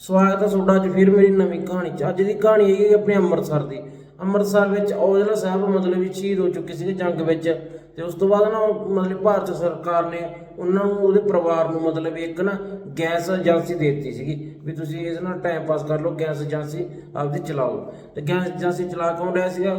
ਸਵਾਗਤ ਹੈ ਤੁਹਾਡਾ ਅੱਜ ਫਿਰ ਮੇਰੀ ਨਵੀਂ ਕਹਾਣੀ ਚ। ਅੱਜ ਦੀ ਕਹਾਣੀ ਹੈਗੀ ਹੈ ਆਪਣੀ ਅੰਮ੍ਰਿਤਸਰ ਦੀ। ਅੰਮ੍ਰਿਤਸਰ ਵਿੱਚ ਔਜਲਾ ਸਾਹਿਬ ਮਤਲਬ ਵੀ ਸ਼ਹੀਦ ਹੋ ਚੁੱਕੇ ਸੀਗੇ ਜੰਗ ਵਿੱਚ ਤੇ ਉਸ ਤੋਂ ਬਾਅਦ ਨਾ ਉਹ ਮਤਲਬ ਭਾਰਤ ਸਰਕਾਰ ਨੇ ਉਹਨਾਂ ਨੂੰ ਉਹਦੇ ਪਰਿਵਾਰ ਨੂੰ ਮਤਲਬ ਇੱਕ ਨਾ ਗੈਸ ਏਜੰਸੀ ਦੇ ਦਿੱਤੀ ਸੀਗੀ ਵੀ ਤੁਸੀਂ ਇਸ ਨਾਲ ਟਾਈਮ ਪਾਸ ਕਰ ਲਓ, ਗੈਸ ਏਜੰਸੀ ਆਪਦੀ ਚਲਾਓ। ਤੇ ਗੈਸ ਏਜੰਸੀ ਚਲਾ ਕੌਣ ਰਿਹਾ ਸੀਗਾ?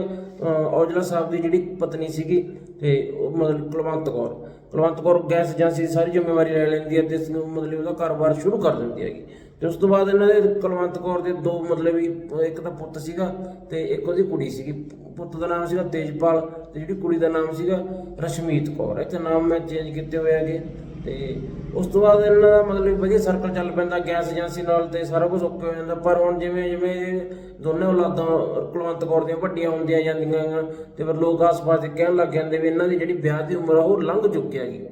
ਔਜਲਾ ਸਾਹਿਬ ਦੀ ਜਿਹੜੀ ਪਤਨੀ ਸੀਗੀ ਤੇ ਉਹ ਮਤਲਬ ਕੁਲਵੰਤ ਕੌਰ। ਕੁਲਵੰਤ ਕੌਰ ਗੈਸ ਏਜੰਸੀ ਦੀ ਸਾਰੀ ਜ਼ਿੰਮੇਵਾਰੀ ਲੈ ਲੈਂਦੀ ਹੈ ਤੇ ਮਤਲਬ ਉਹਦਾ ਕਾਰੋਬਾਰ ਸ਼ੁਰੂ ਕਰ ਦਿੰਦੀ ਹੈਗੀ। ਤੇ ਉਸ ਤੋਂ ਬਾਅਦ ਇਹਨਾਂ ਦੇ ਕੁਲਵੰਤ ਕੌਰ ਦੇ ਦੋ ਮਤਲਬ ਵੀ ਇੱਕ ਤਾਂ ਪੁੱਤ ਸੀਗਾ ਤੇ ਇੱਕ ਉਹਦੀ ਕੁੜੀ ਸੀਗੀ। ਪੁੱਤ ਦਾ ਨਾਮ ਸੀਗਾ ਤੇਜਪਾਲ ਤੇ ਜਿਹੜੀ ਕੁੜੀ ਦਾ ਨਾਮ ਸੀਗਾ ਰਸ਼ਮੀਤ ਕੌਰ। ਇੱਥੇ ਨਾਮ ਮੈਂ ਚੇਂਜ ਕੀਤੇ ਹੋਏ ਹੈਗੇ। ਤੇ ਉਸ ਤੋਂ ਬਾਅਦ ਇਹਨਾਂ ਦਾ ਮਤਲਬ ਵਧੀਆ ਸਰਕਲ ਚੱਲ ਪੈਂਦਾ, ਗੈਸ ਏਜੰਸੀ ਨਾਲ ਤੇ ਸਾਰਾ ਕੁਝ ਓਕੇ ਹੋ ਜਾਂਦਾ। ਪਰ ਹੁਣ ਜਿਵੇਂ ਜਿਵੇਂ ਦੋਨੇ ਔਲਾਦਾਂ ਕੁਲਵੰਤ ਕੌਰ ਦੀਆਂ ਵੱਡੀਆਂ ਹੁੰਦੀਆਂ ਜਾਂਦੀਆਂ ਹੈਗੀਆਂ ਤੇ ਫਿਰ ਲੋਕ ਆਸ-ਪਾਸ ਦੇ ਕਹਿਣ ਲੱਗ ਜਾਂਦੇ ਵੀ ਇਹਨਾਂ ਦੀ ਜਿਹੜੀ ਵਿਆਹ ਦੀ ਉਮਰ ਆ, ਉਹ ਲੰਘ ਚੁੱਕੀ ਹੈਗੀ।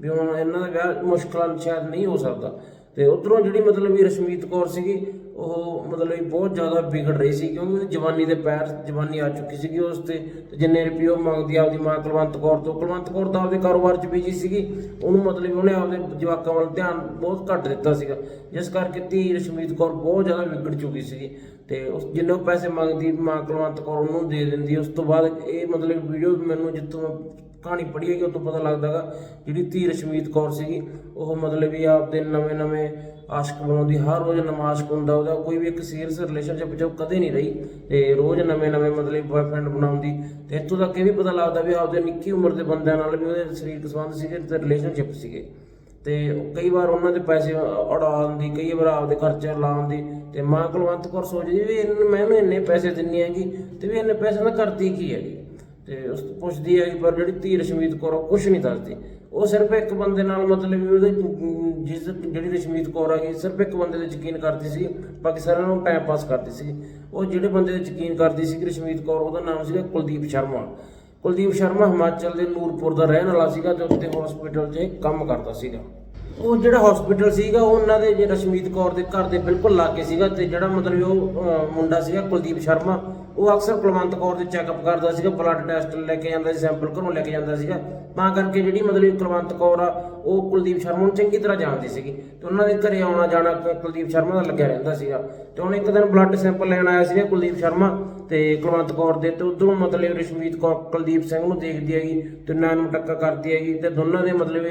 ਵੀ ਹੁਣ ਇਹਨਾਂ ਦਾ ਵਿਆਹ ਮੁਸ਼ਕਲਾਂ ਨਾਲ ਸ਼ਾਇਦ ਨਹੀਂ ਹੋ ਸਕਦਾ। ਤੇ ਉਧਰੋਂ ਜਿਹੜੀ ਮਤਲਬ ਵੀ ਰਸ਼ਮੀਤ ਕੌਰ ਸੀਗੀ, ਉਹ ਮਤਲਬ ਵੀ ਬਹੁਤ ਜ਼ਿਆਦਾ ਵਿਗੜ ਰਹੀ ਸੀ, ਕਿਉਂਕਿ ਉਹਦੀ ਜਵਾਨੀ ਦੇ ਪੈਰ, ਜਵਾਨੀ ਆ ਚੁੱਕੀ ਸੀਗੀ ਉਸ ਤੇ ਤੇ ਜਿੰਨੇ ਰੁਪਏ ਉਹ ਮੰਗਦੀ ਆਪਦੀ ਮਾਂ ਕੁਲਵੰਤ ਕੌਰ ਤੋਂ, ਕੁਲਵੰਤ ਕੌਰ ਤਾਂ ਆਪਦੇ ਕਾਰੋਬਾਰ 'ਚ ਬੀਜੀ ਸੀਗੀ, ਉਹਨੂੰ ਮਤਲਬ ਵੀ ਉਹਨੇ ਆਪਦੇ ਜਵਾਕਾਂ ਵੱਲ ਧਿਆਨ ਬਹੁਤ ਘੱਟ ਦਿੱਤਾ ਸੀਗਾ, ਜਿਸ ਕਰਕੇ ਧੀ ਰਸ਼ਮੀਤ ਕੌਰ ਬਹੁਤ ਜ਼ਿਆਦਾ ਵਿਗੜ ਚੁੱਕੀ ਸੀਗੀ, ਤੇ ਉਸ ਜਿੰਨੇ ਉਹ ਪੈਸੇ ਮੰਗਦੀ, ਮਾਂ ਕੁਲਵੰਤ ਕੌਰ ਉਹਨੂੰ ਦੇ ਦਿੰਦੀ, ਉਸ ਤੋਂ ਬਾਅਦ ਇਹ ਮਤਲਬ ਵੀਡੀਓ ਮੈਨੂੰ ਜਿੱਥੋਂ ਕਹਾਣੀ ਪੜ੍ਹੀ ਹੈਗੀ ਉਹ ਤੋਂ ਪਤਾ ਲੱਗਦਾਗਾ ਜਿਹੜੀ ਧੀ ਰਸ਼ਮੀਤ ਕੌਰ ਸੀਗੀ, ਉਹ ਮਤਲਬ ਵੀ ਆਪਦੇ ਨਵੇਂ ਨਵੇਂ ਆਸ਼ਕ ਬਣਾਉਂਦੀ ਹਰ ਰੋਜ਼ ਨਮਾਸ਼ਕ ਹੁੰਦਾ, ਉਹਦਾ ਕੋਈ ਵੀ ਇੱਕ ਸੀਰੀਅਸ ਰਿਲੇਸ਼ਨਸ਼ਿਪ 'ਚ ਉਹ ਕਦੇ ਨਹੀਂ ਰਹੀ, ਤੇ ਰੋਜ਼ ਨਵੇਂ ਨਵੇਂ ਮਤਲਬ ਬॉयਫ੍ਰੈਂਡ ਬਣਾਉਂਦੀ ਤੇ ਇੱਥੋਂ ਤੱਕ ਇਹ ਵੀ ਪਤਾ ਲੱਗਦਾ ਵੀ ਆਪਦੇ ਨਿੱਕੀ ਉਮਰ ਦੇ ਬੰਦਿਆਂ ਨਾਲ ਵੀ ਉਹਦੇ ਸਰੀਰਕ ਸੰਬੰਧ ਸੀਗੇ, ਤੇ ਰਿਲੇਸ਼ਨਸ਼ਿਪ ਸੀਗੇ। ਤੇ ਕਈ ਵਾਰ ਉਹਨਾਂ ਦੇ ਪੈਸੇ ਉਡਾਉਣ ਦੀ, ਕਈ ਵਾਰ ਆਪਦੇ ਖਰਚੇ ਲਾਉਣ ਦੀ, ਤੇ ਮਾਂ ਕੁਲਵੰਤ ਕੌਰ ਸੋਚਦੀ ਵੀ ਇਹਨੂੰ, ਮੈਂ ਇਹਨੂੰ ਇੰਨੇ ਪੈਸੇ ਦਿੰਨੀ ਹੈਗੀ, ਤੇ ਵੀ ਇੰਨੇ ਪੈਸੇ ਨਾਲ ਕਰਦੀ ਕੀ ਹੈਗੀ? ਤੇ ਉਸ ਤੋਂ ਪੁੱਛਦੀ ਹੈ ਪਰ ਜਿਹੜੀ ਧੀ ਰਸ਼ਮੀਤ ਕੌਰ ਉਹ ਕੁਝ ਨਹੀਂ ਦੱਸਦੀ। ਉਹ ਸਿਰਫ ਇੱਕ ਬੰਦੇ ਨਾਲ ਮਤਲਬ ਵੀ ਉਹਦੇ ਜਿਸ ਜਿਹੜੀ ਰਸ਼ਮੀਤ ਕੌਰ ਹੈਗੀ ਸਿਰਫ ਇੱਕ ਬੰਦੇ ਤੇ ਯਕੀਨ ਕਰਦੀ ਸੀ, ਬਾਕੀ ਸਾਰਿਆਂ ਨੂੰ ਟਾਈਮ ਪਾਸ ਕਰਦੀ ਸੀ। ਉਹ ਜਿਹੜੇ ਬੰਦੇ ਤੇ ਯਕੀਨ ਕਰਦੀ ਸੀ ਰਸ਼ਮੀਤ ਕੌਰ, ਉਹਦਾ ਨਾਮ ਸੀਗਾ ਕੁਲਦੀਪ ਸ਼ਰਮਾ। ਕੁਲਦੀਪ ਸ਼ਰਮਾ ਹਿਮਾਚਲ ਦੇ ਨੂਰਪੁਰ ਦਾ ਰਹਿਣ ਵਾਲਾ ਸੀਗਾ ਤੇ ਉੱਥੇ ਹਸਪੀਟਲ 'ਚ ਕੰਮ ਕਰਦਾ ਸੀਗਾ। ਉਹ ਜਿਹੜਾ ਹਸਪੀਟਲ ਸੀਗਾ ਉਹਨਾਂ ਦੇ ਜੇ ਰਸ਼ਮੀਤ ਕੌਰ ਦੇ ਘਰ ਦੇ ਬਿਲਕੁਲ ਲਾਗੇ ਸੀਗਾ ਤੇ ਜਿਹੜਾ ਮਤਲਬ ਉਹ ਮੁੰਡਾ ਸੀਗਾ ਕੁਲਦੀਪ ਸ਼ਰਮਾ ਉਹ ਅਕਸਰ ਕੁਲਵੰਤ ਕੌਰ ਦੇ ਚੈੱਕਅਪ ਕਰਦਾ ਸੀਗਾ ਬਲੱਡ ਟੈਸਟ ਲੈ ਕੇ ਜਾਂਦਾ ਸੀ ਸੈਂਪਲ ਘਰੋਂ ਲੈ ਕੇ ਜਾਂਦਾ ਸੀਗਾ। ਤਾਂ ਕਰਕੇ ਜਿਹੜੀ ਮਤਲਬ ਕੁਲਵੰਤ ਕੌਰ ਆ, ਉਹ ਕੁਲਦੀਪ ਸ਼ਰਮਾ ਨੂੰ ਚੰਗੀ ਤਰ੍ਹਾਂ ਜਾਣਦੀ ਸੀਗੀ। ਤੇ ਉਹਨਾਂ ਦੇ ਘਰੇ ਆਉਣਾ ਜਾਣਾ ਕੁਲਦੀਪ ਸ਼ਰਮਾ ਦਾ ਲੱਗਿਆ ਰਹਿੰਦਾ ਸੀਗਾ। ਤੇ ਹੁਣ ਇੱਕ ਦਿਨ ਬਲੱਡ ਸੈਂਪਲ ਲੈਣ ਆਇਆ ਸੀਗਾ ਕੁਲਦੀਪ ਸ਼ਰਮਾ ਤੇ ਕੁਲਵੰਤ ਕੌਰ ਦੇ, ਤੇ ਉਧਰੋਂ ਮਤਲਬ ਰਸ਼ਮੀਤ ਕੌਰ, ਕੁਲਦੀਪ ਸਿੰਘ ਨੂੰ ਦੇਖਦੀ ਹੈਗੀ ਤੇ ਨਾਲ ਨੂੰ ਟੱਕਰ ਕਰਦੀ ਹੈਗੀ ਤੇ ਦੋਨਾਂ ਦੇ ਮਤਲਬ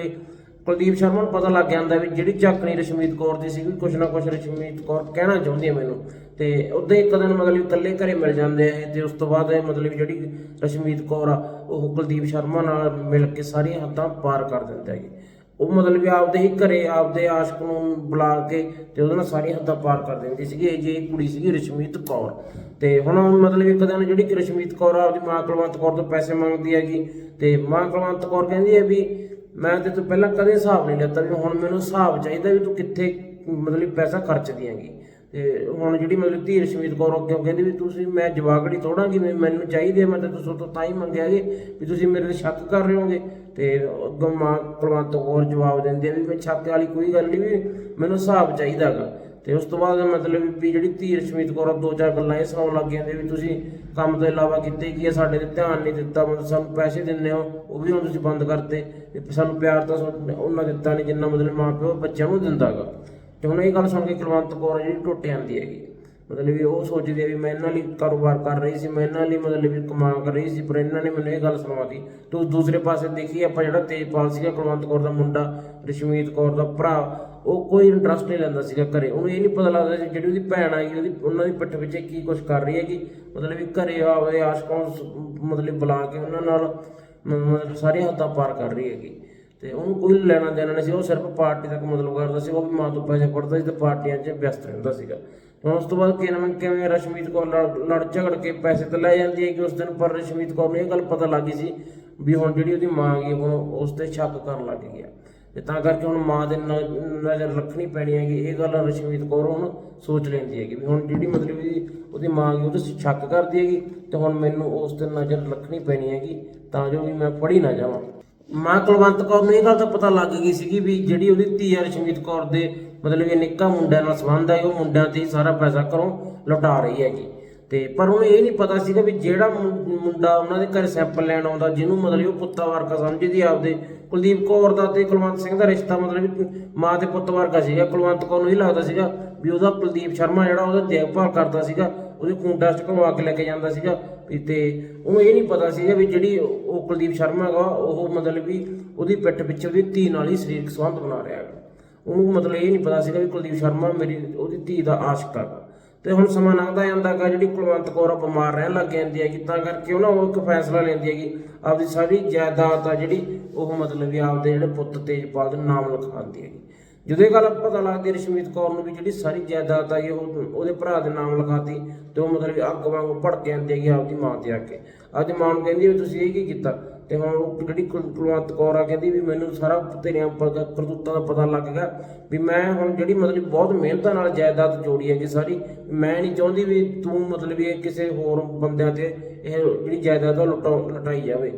ਕੁਲਦੀਪ ਸ਼ਰਮਾ ਨੂੰ ਪਤਾ ਲੱਗ ਜਾਂਦਾ ਵੀ ਜਿਹੜੀ ਝਾਕਣੀ ਰਸ਼ਮੀਤ ਕੌਰ ਦੀ ਸੀਗੀ, ਕੁਛ ਨਾ ਕੁਛ ਰਸ਼ਮੀਤ ਕੌਰ ਕਹਿਣਾ ਚਾਹੁੰਦੀ ਹੈ ਮੈਨੂੰ। ਤੇ ਉਦੋਂ ਇੱਕ ਦਿਨ ਮਤਲਬ ਇਕੱਲੇ ਘਰੇ ਮਿਲ ਜਾਂਦੇ ਆ ਤੇ ਉਸ ਤੋਂ ਬਾਅਦ ਇਹ ਮਤਲਬ ਜਿਹੜੀ ਰਸ਼ਮੀਤ ਕੌਰ ਆ, ਉਹ ਕੁਲਦੀਪ ਸ਼ਰਮਾ ਨਾਲ ਮਿਲ ਕੇ ਸਾਰੀਆਂ ਹੱਦਾਂ ਪਾਰ ਕਰ ਦਿੰਦਾ ਹੈਗੀ। ਉਹ ਮਤਲਬ ਵੀ ਆਪਦੇ ਹੀ ਘਰੇ, ਆਪਦੇ ਆਸ਼ਕ ਨੂੰ ਬੁਲਾ ਕੇ ਤੇ ਉਹਦੇ ਨਾਲ ਸਾਰੀਆਂ ਹੱਦਾਂ ਪਾਰ ਕਰ ਦਿੰਦੀ ਸੀਗੀ, ਇਹ ਜੇ ਕੁੜੀ ਸੀਗੀ ਰਸ਼ਮੀਤ ਕੌਰ। ਤੇ ਹੁਣ ਮਤਲਬ ਇੱਕ ਦਿਨ ਜਿਹੜੀ ਕਿ ਰਸ਼ਮੀਤ ਕੌਰ ਆਪਦੀ ਮਾਂ ਕੁਲਵੰਤ ਕੌਰ ਤੋਂ ਪੈਸੇ ਮੰਗਦੀ ਹੈਗੀ। ਤੇ ਮਾਂ ਕੁਲਵੰਤ ਕੌਰ ਕਹਿੰਦੀ ਹੈ ਵੀ ਮੈਂ ਤੇ ਤੋਂ ਪਹਿਲਾਂ ਕਦੇ ਹਿਸਾਬ ਨਹੀਂ ਲਿੱਤਾ ਵੀ ਹੁਣ ਮੈਨੂੰ ਹਿਸਾਬ ਚਾਹੀਦਾ ਵੀ ਤੂੰ ਕਿੱਥੇ ਮਤਲਬ ਪੈਸਾ ਖਰਚਦੀ ਹੈਗੀ। ਤੇ ਹੁਣ ਜਿਹੜੀ ਮਤਲਬ ਧੀ ਰਸ਼ਮੀਤ ਕੌਰ ਅੱਗੇ ਕਹਿੰਦੀ ਵੀ ਤੁਸੀਂ ਮੈਂ ਜਵਾਗੜੀ ਤੋੜਾਂਗੀ ਵੀ ਮੈਨੂੰ ਚਾਹੀਦੇ ਹੈ ਮੈਂ ਤਾਂ ਤੁਸੀਂ ਤੋਂ ਤਾਂ ਹੀ ਮੰਗਿਆ ਮੰਗਿਆਗੇ ਵੀ ਤੁਸੀਂ ਮੇਰੇ ਤੇ ਸ਼ੱਕ ਕਰ ਰਹੇ ਹੋਗੇ ਤੇ ਅੱਗੋਂ ਮਾਂ ਕੁਲਵੰਤ ਕੌਰ ਜਵਾਬ ਦਿੰਦੇ ਆ ਵੀ ਮੈਂ ਸ਼ੱਕ ਵਾਲੀ ਕੋਈ ਗੱਲ ਨਹੀਂ ਵੀ ਮੈਨੂੰ ਹਿਸਾਬ ਚਾਹੀਦਾਗਾ ਤੇ ਉਸ ਤੋਂ ਬਾਅਦ ਮਤਲਬ ਵੀ ਜਿਹੜੀ ਧੀ ਰਸ਼ਮੀਤ ਕੌਰ ਆ, ਦੋ ਚਾਰ ਗੱਲਾਂ ਇਹ ਸੁਣਾਉਣ ਲੱਗ ਜਾਂਦੇ ਵੀ ਤੁਸੀਂ ਕੰਮ ਤੋਂ ਇਲਾਵਾ ਕਿਤੇ ਕੀ ਹੈ ਸਾਡੇ ਤੇ ਧਿਆਨ ਨਹੀਂ ਦਿੱਤਾ ਮਤਲਬ ਸਾਨੂੰ ਪੈਸੇ ਦਿੰਦੇ ਹੋ ਉਹ ਵੀ ਹੁਣ ਤੁਸੀਂ ਬੰਦ ਕਰਤੇ। ਸਾਨੂੰ ਪਿਆਰ ਤਾਂ ਸਾਨੂੰ ਉਹਨਾਂ ਦਿੱਤਾ ਨਹੀਂ ਜਿੰਨਾ ਮਤਲਬ ਮਾਂ ਪਿਓ ਬੱਚਿਆਂ ਨੂੰ ਦਿੰਦਾਗਾ ਤੇ ਹੁਣ ਇਹ ਗੱਲ ਸੁਣ ਕੇ ਕੁਲਵੰਤ ਕੌਰ ਜਿਹੜੀ ਟੁੱਟ ਜਾਂਦੀ ਹੈਗੀ। ਮਤਲਬ ਵੀ ਉਹ ਸੋਚਦੀ ਹੈ ਵੀ ਮੈਂ ਇਹਨਾਂ ਲਈ ਕਾਰੋਬਾਰ ਕਰ ਰਹੀ ਸੀ, ਮੈਂ ਇਹਨਾਂ ਲਈ ਮਤਲਬ ਵੀ ਕਮਾ ਕਰ ਰਹੀ ਸੀ, ਪਰ ਇਹਨਾਂ ਨੇ ਮੈਨੂੰ ਇਹ ਗੱਲ ਸੁਣਾਤੀ ਤੇ ਦੂਸਰੇ ਪਾਸੇ ਦੇਖੀਏ ਆਪਾਂ ਜਿਹੜਾ ਤੇਜਪਾਲ ਸੀਗਾ, ਕੁਲਵੰਤ ਕੌਰ ਦਾ ਮੁੰਡਾ, ਰਸ਼ਮੀਤ ਕੌਰ ਦਾ ਭਰਾ, ਉਹ ਕੋਈ ਇੰਟਰਸਟ ਨਹੀਂ ਲੈਂਦਾ ਸੀਗਾ ਘਰੇ। ਉਹਨੂੰ ਇਹ ਨਹੀਂ ਪਤਾ ਲੱਗਦਾ ਸੀ ਜਿਹੜੀ ਉਹਦੀ ਭੈਣ ਆਈ, ਉਹਦੀ, ਉਹਨਾਂ ਦੀ ਪਿੱਠ ਪਿੱਛੇ ਕੀ ਕੁਝ ਕਰ ਰਹੀ ਹੈਗੀ। ਮਤਲਬ ਵੀ ਘਰੇ ਆਪਦੇ ਆਸ਼ਕਾਂ ਨੂੰ ਮਤਲਬ ਬੁਲਾ ਕੇ ਉਹਨਾਂ ਨਾਲ, ਮਤਲਬ ਸਾਰੀਆਂ ਹੱਦਾਂ ਪਾਰ ਕਰ ਰਹੀ ਹੈਗੀ। ਤੇ ਉਹਨੂੰ ਕੋਈ ਲੈਣਾ ਦੇਣਾ ਨਹੀਂ ਸੀ। ਉਹ ਸਿਰਫ ਪਾਰਟੀ ਤੱਕ ਮਤਲਬ ਕਰਦਾ ਸੀ। ਉਹ ਵੀ ਮਾਂ ਤੋਂ ਪੈਸੇ ਫੜਦਾ ਸੀ ਤੇ ਪਾਰਟੀਆਂ 'ਚ ਵਿਅਸਤ ਰਹਿੰਦਾ ਸੀਗਾ। ਹੁਣ ਉਸ ਤੋਂ ਬਾਅਦ ਕਿਵੇਂ ਕਿਵੇਂ ਰਸ਼ਮੀਤ ਕੌਰ ਲੜ ਲੜ ਝਗੜ ਕੇ ਪੈਸੇ ਤੇ ਲੈ ਜਾਂਦੀ ਹੈ ਕਿ ਉਸ ਦਿਨ ਪਰ ਰਸ਼ਮੀਤ ਕੌਰ ਨੂੰ ਇਹ ਗੱਲ ਪਤਾ ਲੱਗ ਗਈ ਸੀ ਵੀ ਹੁਣ ਜਿਹੜੀ ਉਹਦੀ ਮਾਂ ਗਈ ਹੁਣ ਉਸ ਤੇ ਸ਼ੱਕ ਕਰਨ ਲੱਗ ਗਈ ਹੈ। ਤੇ ਤਾਂ ਕਰਕੇ ਹੁਣ ਮਾਂ ਦੇ ਨ- ਨਜ਼ਰ ਰੱਖਣੀ ਪੈਣੀ ਹੈਗੀ। ਇਹ ਗੱਲ ਰਸ਼ਮੀਤ ਕੌਰ ਹੁਣ ਸੋਚ ਲੈਂਦੀ ਹੈਗੀ ਵੀ ਹੁਣ ਜਿਹੜੀ ਮਤਲਬ ਉਹਦੀ ਮਾਂ ਗਈ ਉਹ ਤੇ ਸ਼ੱਕ ਕਰਦੀ ਹੈਗੀ ਤੇ ਹੁਣ ਮੈਨੂੰ ਉਸ ਤੇ ਨਜ਼ਰ ਰੱਖਣੀ ਪੈਣੀ ਹੈਗੀ ਤਾਂ ਜੋ ਵੀ ਮੈਂ ਫੜੀ ਨਾ ਜਾਵਾਂ। ਮਾਂ ਕੁਲਵੰਤ ਕੌਰ ਨੂੰ ਇਹ ਗੱਲ ਤਾਂ ਪਤਾ ਲੱਗ ਗਈ ਸੀਗੀ ਵੀ ਜਿਹੜੀ ਉਹਦੀ ਧੀ ਆ ਰਸ਼ਮੀਤ ਕੌਰ ਦੇ, ਮਤਲਬ ਇਹ ਨਿੱਕਾ ਮੁੰਡਿਆਂ ਨਾਲ ਸੰਬੰਧ ਹੈ ਉਹ ਮੁੰਡਿਆਂ ਤੇ ਹੀ ਸਾਰਾ ਪੈਸਾ ਘਰੋਂ ਲੁਟਾ ਰਹੀ ਹੈਗੀ। ਤੇ ਪਰ ਉਹਨੂੰ ਇਹ ਨਹੀਂ ਪਤਾ ਸੀਗਾ ਵੀ ਜਿਹੜਾ ਮੁੰਡਾ ਉਹਨਾਂ ਦੇ ਘਰ ਸੈਂਪਲ ਲੈਣ ਆਉਂਦਾ, ਜਿਹਨੂੰ ਮਤਲਬ ਉਹ ਪੁੱਤਾਂ ਵਰਗਾ ਸਮਝਦੀ ਆਪਦੇ। ਕੁਲਦੀਪ ਕੌਰ ਦਾ ਤੇ ਕੁਲਵੰਤ ਸਿੰਘ ਦਾ ਰਿਸ਼ਤਾ ਮਤਲਬ ਮਾਂ ਤੇ ਪੁੱਤ ਵਰਗਾ ਸੀਗਾ। ਕੁਲਵੰਤ ਕੌਰ ਨੂੰ ਇਹ ਲੱਗਦਾ ਸੀਗਾ ਵੀ ਉਹਦਾ ਕੁਲਦੀਪ ਸ਼ਰਮਾ ਜਿਹੜਾ ਉਹਦਾ ਦੇਖਭਾਲ ਕਰਦਾ ਸੀਗਾ ਉਹਦੇ ਖੂਨ ਟੈਸਟ ਕਰਵਾ ਕੇ ਲੈ ਕੇ ਜਾਂਦਾ ਸੀਗਾ ਵੀ ਤੇ ਉਹ ਇਹ ਨਹੀਂ ਪਤਾ ਸੀਗਾ ਵੀ ਜਿਹੜੀ ਉਹ ਕੁਲਦੀਪ ਸ਼ਰਮਾ ਹੈਗਾ, ਉਹ ਮਤਲਬ ਵੀ ਉਹਦੀ ਪਿੱਠ ਪਿੱਛੇ ਉਹਦੀ ਧੀ ਨਾਲ ਹੀ ਸਰੀਰਕ ਸੰਬੰਧ ਬਣਾ ਰਿਹਾ ਹੈਗਾ। ਉਹਨੂੰ ਮਤਲਬ ਇਹ ਨਹੀਂ ਪਤਾ ਸੀਗਾ ਵੀ ਕੁਲਦੀਪ ਸ਼ਰਮਾ ਮੇਰੀ, ਉਹਦੀ ਧੀ ਦਾ ਆਸ਼ਿਕ ਹੈਗਾ। ਤੇ ਹੁਣ ਸਮਾਂ ਲੰਘਦਾ ਜਾਂਦਾ ਹੈਗਾ, ਜਿਹੜੀ ਕੁਲਵੰਤ ਕੌਰ ਆ ਬਿਮਾਰ ਰਹਿਣ ਲੱਗ ਜਾਂਦੀ ਹੈਗੀ ਤਾਂ ਕਰਕੇ ਉਹ ਨਾ ਉਹ ਇੱਕ ਫੈਸਲਾ ਲੈਂਦੀ ਹੈਗੀ, ਆਪਦੀ ਸਾਰੀ ਜਾਇਦਾਦ ਆ ਜਿਹੜੀ ਉਹ ਮਤਲਬ ਵੀ ਆਪਦੇ ਜਿਹੜੇ ਪੁੱਤ ਤੇਜਪਾਲ ਦੇ ਨਾਮ ਲਿਖਾਉਂਦੀ ਹੈਗੀ। ਜਦੋਂ ਇਹ ਗੱਲ ਪਤਾ ਲੱਗਦੀ ਹੈ ਰਸ਼ਮੀਤ ਕੌਰ ਨੂੰ ਵੀ ਜਿਹੜੀ ਸਾਰੀ ਜਾਇਦਾਦ ਆ, ਉਹ ਉਹਦੇ ਭਰਾ ਦੇ ਨਾਮ ਲਿਖਾਤੀ ਤੇ ਉਹ ਮਤਲਬ ਵੀ ਅੱਗ ਵਾਂਗੂ ਭੜਕ ਜਾਂਦੀ ਹੈਗੀ ਆਪਦੀ ਮਾਂ ਤੇ ਆ ਕੇ। ਆਪਦੀ ਮਾਂ ਨੂੰ ਕਹਿੰਦੀ ਵੀ ਤੁਸੀਂ ਇਹ ਕੀ ਕੀਤਾ? ਤੇ ਹੁਣ ਉਹ ਜਿਹੜੀ ਕੁਲ- ਕੁਲਵੰਤ ਕੌਰ ਆ ਕਹਿੰਦੀ ਵੀ ਮੈਨੂੰ ਸਾਰਾ ਤੇਰੀਆਂ ਕਰਤੂਤਾਂ ਦਾ ਪਤਾ ਲੱਗ ਗਿਆ ਵੀ ਮੈਂ ਹੁਣ ਜਿਹੜੀ ਮਤਲਬ ਬਹੁਤ ਮਿਹਨਤਾਂ ਨਾਲ ਜਾਇਦਾਦ ਜੋੜੀ ਹੈਗੀ ਸਾਰੀ, ਮੈਂ ਨਹੀਂ ਚਾਹੁੰਦੀ ਵੀ ਤੂੰ ਮਤਲਬ ਵੀ ਇਹ ਕਿਸੇ ਹੋਰ ਬੰਦਿਆਂ ਤੇ ਇਹ ਜਿਹੜੀ ਜਾਇਦਾਦ ਆ ਲੁਟਾ ਲਟਾਈ ਜਾਵੇ।